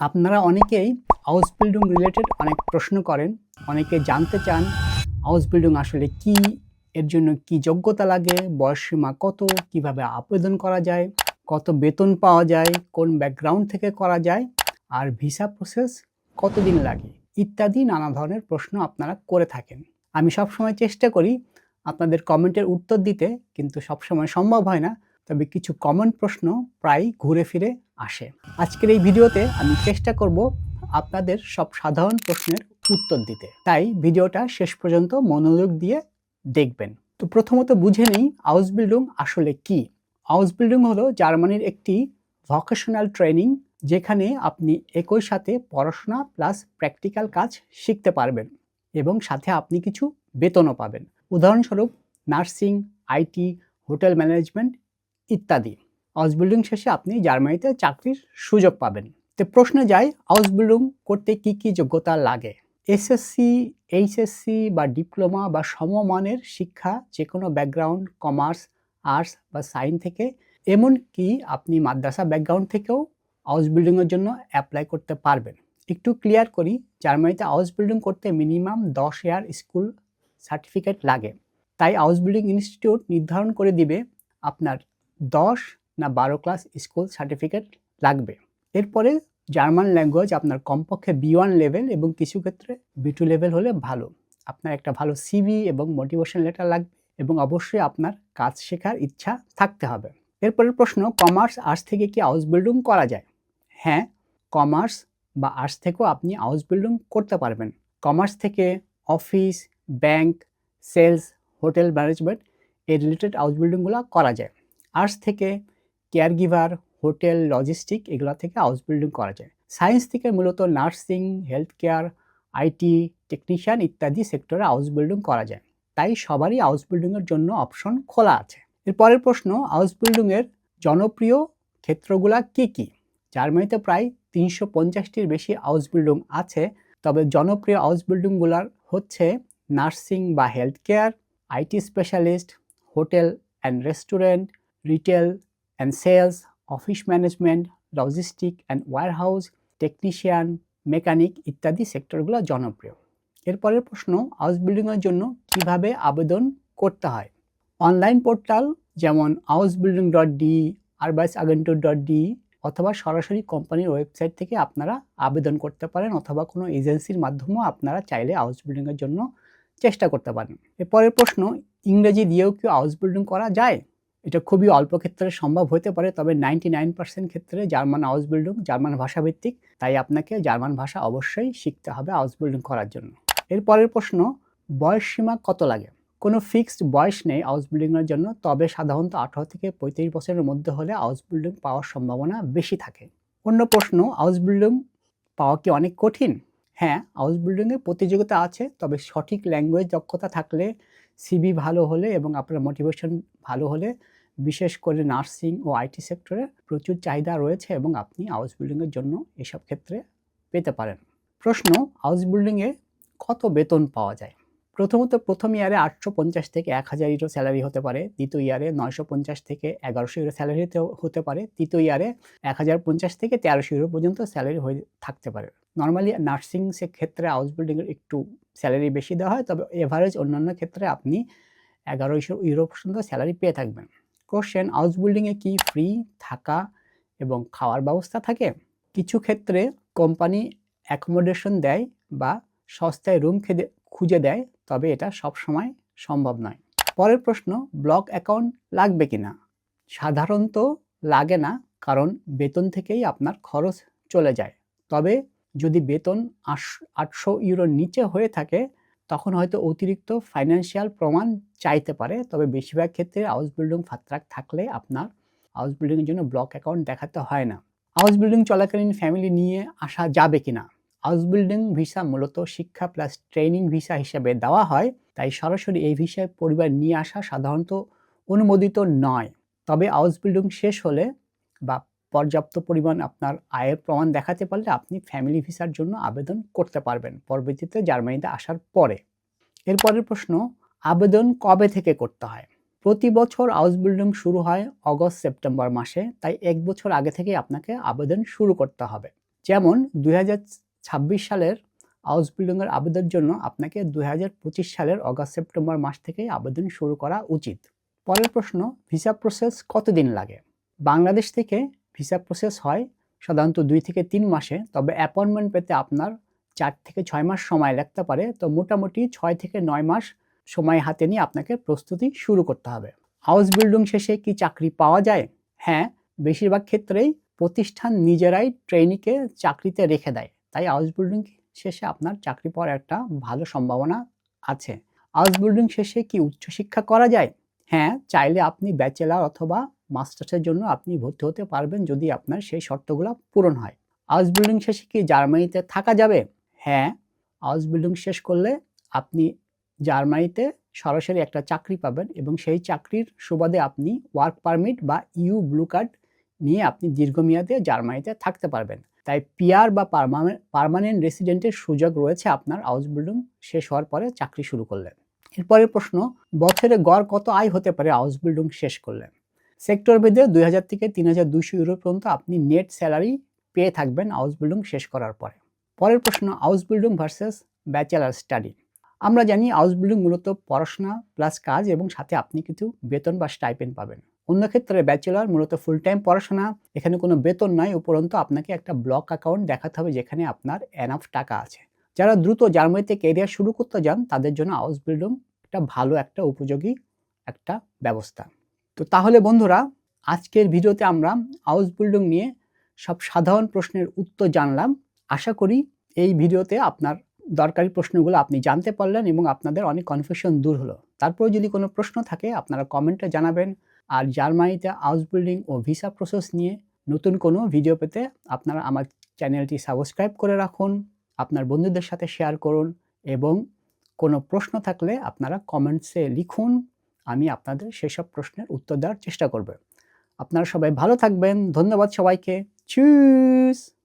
আপনারা অনেকেই house building related অনেক প্রশ্ন করেন, অনেকে জানতে চান হাউস বিল্ডিং আসলে কি, এর জন্য কি যোগ্যতা লাগে বয়সসীমা কত, কীভাবে আবেদন করা যায়, কত বেতন পাওয়া যায়, কোন ব্যাকগ্রাউন্ড থেকে করা যায়, আর ভিসা প্রসেস কতদিন লাগে, ইত্যাদি নানা ধরনের প্রশ্ন আপনারা করে থাকেন। আমি সবসময় চেষ্টা করি আপনাদের কমেন্টের উত্তর দিতে, কিন্তু সবসময় সম্ভব হয় না। তবে কিছু কমন প্রশ্ন প্রায় ঘুরে ফিরে আসে। আজকের এই ভিডিওতে আমি চেষ্টা করব আপনাদের সব সাধারণ প্রশ্নের উত্তর দিতে। তাই ভিডিওটা শেষ পর্যন্ত মনোযোগ দিয়ে দেখবেন। তো প্রথমত বুঝে নেই হাউস বিল্ডিং আসলে কি। হাউস বিল্ডিং হলো জার্মানির একটি ভকেশনাল ট্রেনিং যেখানে আপনি একই সাথে পড়াশোনা প্লাস প্র্যাকটিক্যাল কাজ শিখতে পারবেন এবং সাথে আপনি কিছু বেতনও পাবেন। উদাহরণস্বরূপ নার্সিং আইটি হোটেল ম্যানেজমেন্ট ইত্যাদি। হাউস বিল্ডিং শেষে আপনি জার্মানিতে চাকরির সুযোগ পাবেন। তো প্রশ্নে যাই হাউস বিল্ডিং করতে কি কি যোগ্যতা লাগে? এসএসসি, এইচএসসি বা ডিপ্লোমা বা সমমানের শিক্ষা যে কোনো ব্যাকগ্রাউন্ড, কমার্স, আর্টস বা সাইন থেকে এমনকি আপনি মাদ্রাসা ব্যাকগ্রাউন্ড থেকেও হাউস বিল্ডিংয়ের জন্য অ্যাপ্লাই করতে পারবেন? একটু ক্লিয়ার করি, জার্মানিতে হাউস বিল্ডিং করতে মিনিমাম দশ ইয়ার স্কুল সার্টিফিকেট লাগে। তাই হাউস বিল্ডিং ইনস্টিটিউট নির্ধারণ করে দিবে আপনার দশ না বারো ক্লাস স্কুল সার্টিফিকেট লাগবে। এরপরে জার্মান ল্যাঙ্গুয়েজ আপনার কমপক্ষে বি ওয়ান লেভেল এবং কিছু ক্ষেত্রে বি টু লেভেল হলে ভালো। আপনার একটা ভালো সিভি এবং মোটিভেশন লেটার লাগবে এবং অবশ্যই আপনার কাজ শেখার ইচ্ছা থাকতে হবে। এরপরের প্রশ্ন কমার্স আর্টস থেকে কি হাউস বিল্ডিং করা যায়? হ্যাঁ কমার্স বা আর্টস থেকেও আপনি হাউস বিল্ডিং করতে পারবেন। কমার্স থেকে office bank sales hotel management এই রিলেটেড হাউস বিল্ডিংগুলো করা যায়। আর্টস থেকে কেয়ার গিভার হোটেল, লজিস্টিক এগুলো থেকে হাউস বিল্ডিং করা যায়। সায়েন্স থেকে মূলত nursing health care IT technician ইত্যাদি সেক্টরে হাউস বিল্ডিং করা যায়। তাই সবারই হাউস বিল্ডিংয়ের জন্য অপশন খোলা আছে। এরপরের প্রশ্ন হাউস বিল্ডিংয়ের জনপ্রিয় ক্ষেত্রগুলা কি কি? জার্মানিতে প্রায় তিনশো পঞ্চাশটির বেশি হাউস বিল্ডিং আছে। তবে জনপ্রিয় হাউস বিল্ডিংগুলার হচ্ছে নার্সিং বা health care IT specialist hotel and restaurant retail and sales office management logistic and warehouse technician mechanic ইত্যাদি সেক্টরগুলো জনপ্রিয়। এরপরের প্রশ্ন হাউস বিল্ডিংয়ের জন্য কীভাবে আবেদন করতে হয়? অনলাইন পোর্টাল যেমন হাউস বিল্ডিং ডট ডি আরবাইস আগেন্টুর ডট ডি অথবা সরাসরি কোম্পানির ওয়েবসাইট থেকে আপনারা আবেদন করতে পারেন অথবা কোনো এজেন্সির মাধ্যমেও আপনারা চাইলে হাউস বিল্ডিংয়ের জন্য চেষ্টা করতে পারেন। এরপরের প্রশ্ন, ইংরেজি দিয়েও কি হাউস বিল্ডিং করা যায়? এটা খুবই অল্প ক্ষেত্রে সম্ভব হতে পারে, তবে নাইনটি নাইন পার্সেন্ট ক্ষেত্রে জার্মান হাউস বিল্ডিং জার্মান ভাষাভিত্তিক, তাই আপনাকে জার্মান ভাষা অবশ্যই শিখতে হবে হাউস বিল্ডিং করার জন্য। এরপরের প্রশ্ন, বয়স সীমা কত লাগে? কোনো ফিক্সড বয়স নেই হাউস বিল্ডিংয়ের জন্য, তবে সাধারণত আঠারো থেকে পঁয়ত্রিশ বছরের মধ্যে হলে হাউস বিল্ডিং পাওয়ার সম্ভাবনা বেশি থাকে। অন্য প্রশ্ন হাউস বিল্ডিং পাওয়া কি অনেক কঠিন? হ্যাঁ হাউস বিল্ডিংয়ে প্রতিযোগিতা আছে, তবে সঠিক ল্যাঙ্গুয়েজ দক্ষতা থাকলে সিবি ভালো হলে এবং আপনার মোটিভেশন ভালো হলে বিশেষ করে নার্সিং ও আইটি সেক্টরে প্রচুর চাহিদা রয়েছে এবং আপনি হাউস বিল্ডিংয়ের জন্য এসব ক্ষেত্রে পেতে পারেন। প্রশ্ন হাউস বিল্ডিংয়ে কত বেতন পাওয়া যায়? প্রথমত প্রথম ইয়ারে আটশো পঞ্চাশ থেকে এক হাজার ইউরো স্যালারি হতে পারে, দ্বিতীয় ইয়ারে নয়শো পঞ্চাশ থেকে এগারোশো ইউরো স্যালারিতেও হতে পারে, তৃতীয় ইয়ারে এক হাজার পঞ্চাশ থেকে তেরোশো ইউরো পর্যন্ত স্যালারি হয়ে থাকতে পারে। নর্মালি নার্সিং সে ক্ষেত্রে হাউস বিল্ডিংয়ের একটু স্যালারি বেশি দেওয়া হয়, তবে এভারেজ অন্যান্য ক্ষেত্রে আপনি এগারোশো ইউরো পর্যন্ত স্যালারি পেয়ে থাকবেন। কোশ্চেন হাউস বিল্ডিংয়ে কি ফ্রি থাকা এবং খাওয়ার ব্যবস্থা থাকে? কিছু ক্ষেত্রে কোম্পানি অ্যাকোমোডেশন দেয় বা সস্তায় রুম খেদে, খুঁজে দেয়, তবে এটা সব সময় সম্ভব নয়। পরের প্রশ্ন ব্লক অ্যাকাউন্ট লাগবে কি না সাধারণত লাগে না, কারণ বেতন থেকেই আপনার খরচ চলে যায়। তবে যদি বেতন আটশো ইউরোর নিচে হয়ে থাকে তখন হয়তো অতিরিক্ত ফাইন্যান্সিয়াল প্রমাণ চাইতে পারে। তবে বেশিরভাগ ক্ষেত্রে হাউস বিল্ডিং ফাত্রাক থাকলে আপনার হাউস বিল্ডিংয়ের জন্য ব্লক অ্যাকাউন্ট দেখাতে হয় না। হাউস বিল্ডিং চলাকালীন ফ্যামিলি নিয়ে আসা যাবে কি না হাউস বিল্ডিং ভিসা মূলত শিক্ষা প্লাস ট্রেনিং ভিসা হিসেবে দেওয়া হয়। তাই সরাসরি এই ভিসায় পরিবার নিয়ে আসা সাধারণত অনুমোদিত নয়। তবে হাউস বিল্ডিং শেষ হলে বা পর্যাপ্ত পরিমাণ আপনার আয়ের প্রমাণ দেখাতে পারলে আপনি ফ্যামিলি ভিসার জন্য আবেদন করতে পারবেন। পরবর্তীতে জার্মানিতে আসার পরে। এরপরের প্রশ্ন, আবেদন কবে থেকে করতে হয়? প্রতি বছর হাউস বিল্ডিং শুরু হয় অগস্ট, সেপ্টেম্বর মাসে, তাই এক বছর আগে থেকে আপনাকে আবেদন শুরু করতে হবে। যেমন, দুই হাজার ছাব্বিশ সালের হাউস বিল্ডিংয়ের আবেদনের জন্য আপনাকে দুই হাজার পঁচিশ সালের অগাস্ট, সেপ্টেম্বর মাস থেকে আবেদন শুরু করা উচিত। পরের প্রশ্ন, ভিসা প্রসেস কতদিন লাগে? বাংলাদেশ থেকে ভিসা প্রসেস হয় সাধারণত দুই থেকে তিন মাসে, তবে অ্যাপয়েন্টমেন্ট পেতে আপনার চার থেকে ছয় মাস সময় লাগতে পারে। তো মোটামুটি ছয় থেকে নয় মাস সময় হাতে নিয়ে আপনাকে প্রস্তুতি শুরু করতে হবে। হাউস বিল্ডিং শেষে কি চাকরি পাওয়া যায়? হ্যাঁ বেশিরভাগ ক্ষেত্রেই প্রতিষ্ঠান নিজেরাই ট্রেনিকে চাকরিতে রেখে দেয়। তাই হাউস বিল্ডিং শেষে আপনার চাকরি পাওয়ার একটা ভালো সম্ভাবনা আছে। হাউস বিল্ডিং শেষে কি উচ্চশিক্ষা করা যায়? হ্যাঁ চাইলে আপনি ব্যাচেলার অথবা মাস্টার্সের জন্য আপনি ভর্তি হতে পারবেন যদি আপনার সেই শর্তগুলো পূরণ হয়। হাউস বিল্ডিং শেষে কি জার্মানিতে থাকা যাবে? হ্যাঁ হাউস বিল্ডিং শেষ করলে আপনি জার্মানিতে সরাসরি একটা চাকরি পাবেন এবং সেই চাকরির সুবাদে আপনি ওয়ার্ক পারমিট বা ইউ ব্লু কার্ড নিয়ে আপনি দীর্ঘমেয়াদে জার্মানিতে থাকতে পারবেন। তাই পিয়ার বা পারমানেন্ট রেসিডেন্টের সুযোগ রয়েছে আপনার হাউস বিল্ডিং শেষ হওয়ার পরে চাকরি শুরু করলে। এরপরের প্রশ্ন, বছরে গড় কত আয় হতে পারে হাউস বিল্ডিং শেষ করলে? সেক্টর ভেদে দুই হাজার থেকে তিন হাজার দুইশো ইউরো পর্যন্ত আপনি নেট স্যালারি পেয়ে থাকবেন হাউস বিল্ডিং শেষ করার পরে। পরের প্রশ্ন, হাউস বিল্ডিং ভার্সেস ব্যাচেলার স্টাডি। আমরা জানি হাউস বিল্ডিং মূলত পড়াশোনা প্লাস কাজ এবং সাথে আপনি কিছু বেতন বা স্টাইপেন্ড পাবেন। অন্য ক্ষেত্রে ব্যাচেলার মূলত ফুল টাইম পড়াশোনা, এখানে কোনো বেতন নয় উপরন্তু আপনাকে একটা ব্লক অ্যাকাউন্ট দেখাতে হবে যেখানে আপনার এনাফ টাকা আছে। যারা দ্রুত জার্মানিতে কেরিয়ার শুরু করতে যান, তাদের জন্য হাউস বিল্ডিং একটা ভালো, একটা উপযোগী একটা ব্যবস্থা। তো তাহলে বন্ধুরা, আজকের ভিডিওতে আমরা হাউস বিল্ডিং নিয়ে সব সাধারণ প্রশ্নের উত্তর জানলাম। আশা করি এই ভিডিওতে আপনার দরকারি প্রশ্নগুলো আপনি জানতে পারলেন এবং আপনাদের অনেক কনফিউশন দূর হলো। তারপরে যদি কোনো প্রশ্ন থাকে, আপনারা কমেন্টে জানাবেন। আর জার্মানিতে হাউস বিল্ডিং ও ভিসা প্রসেস নিয়ে নতুন কোনো ভিডিও পেতে আপনারা আমার চ্যানেলটি সাবস্ক্রাইব করে রাখুন, আপনার বন্ধুদের সাথে শেয়ার করুন এবং কোনো প্রশ্ন থাকলে আপনারা কমেন্টসে লিখুন। আমি আপনাদের সেসব প্রশ্নের উত্তর দেওয়ার চেষ্টা করব। আপনারা সবাই ভালো থাকবেন। ধন্যবাদ সবাইকে। চুজ